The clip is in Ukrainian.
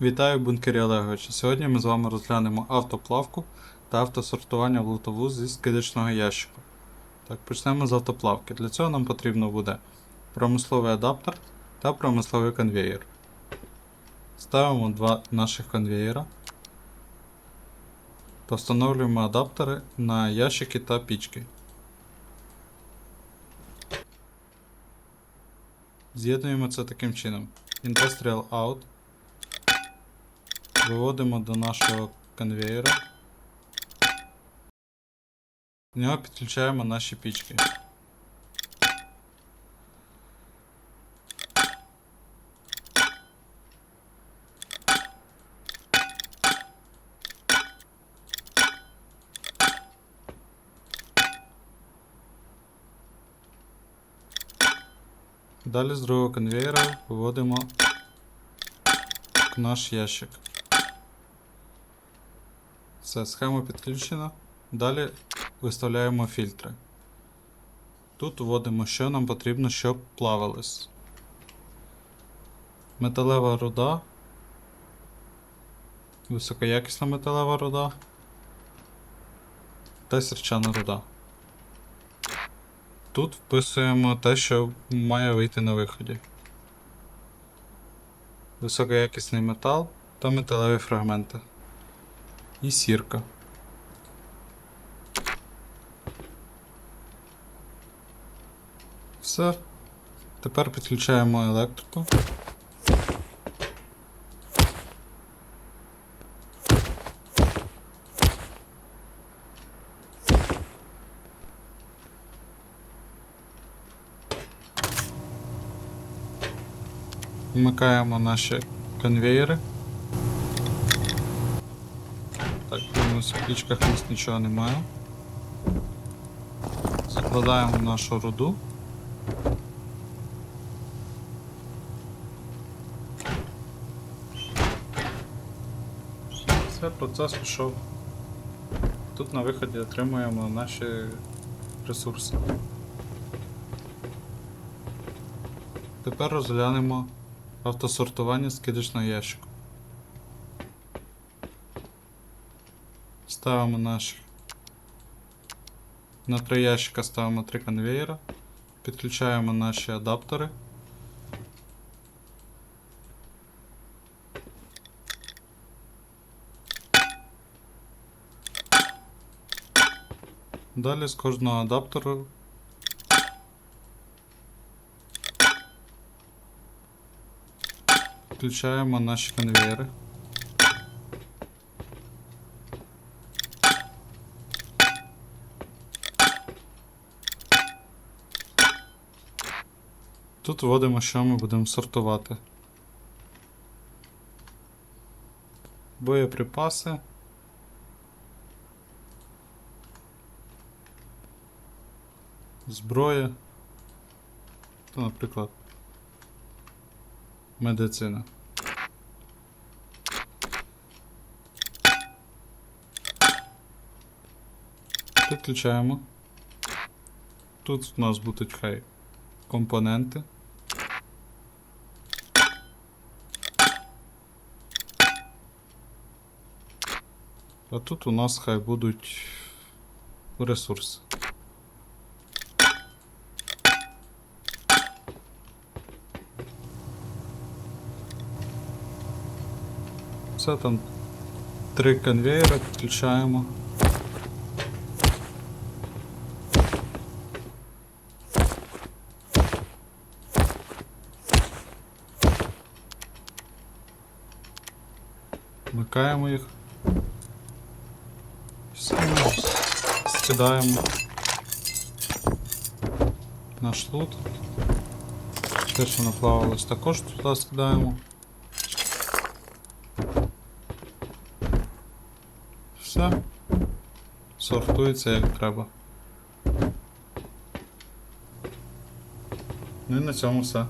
Вітаю бункері Олеговича. Сьогодні ми з вами розглянемо автоплавку та автосортування в лотову зі скидочного ящика. Так, почнемо з автоплавки. Для цього нам потрібно буде промисловий адаптер та промисловий конвеєр. Ставимо два наших конвеєра та встановлюємо адаптери на ящики та пічки. З'єднуємо це таким чином. Industrial Out Виводимо до нашого конвейера. В нього підключаємо наші пічки. Далі з другого конвейера виводимо наш ящик. Все, схема підключена. Далі виставляємо фільтри. Тут вводимо, що нам потрібно, щоб плавилось. Металева руда. Високоякісна металева руда. Та сірчана руда. Тут вписуємо те, що має вийти на виході. Високоякісний метал та металеві фрагменти і сірка. Все. Тепер підключаємо електрику. Вмикаємо наші конвеєри. Так, дивимося, в пічках у нічого немає. Закладаємо нашу руду. Все, процес пішов. Тут на виході отримуємо наші ресурси. Тепер розглянемо автосортування скидочного ящику. Ставимо наш. На три ящика ставимо три конвейера. Підключаємо наші адаптери. Далі з кожного адаптеру підключаємо наші конвейери. Тут вводимо, що ми будемо сортувати. Боєприпаси. Зброя. Та, наприклад, медицина. Підключаємо. Тут в нас будуть хай компоненти. А тут у нас хай будуть ресурси. Все там три конвейера підключаємо. Вмикаємо їх. Все, ми скидаємо наш лут. Те, що наплавалось, також туди скидаємо. Все. Сортується як треба. Ну і на цьому все.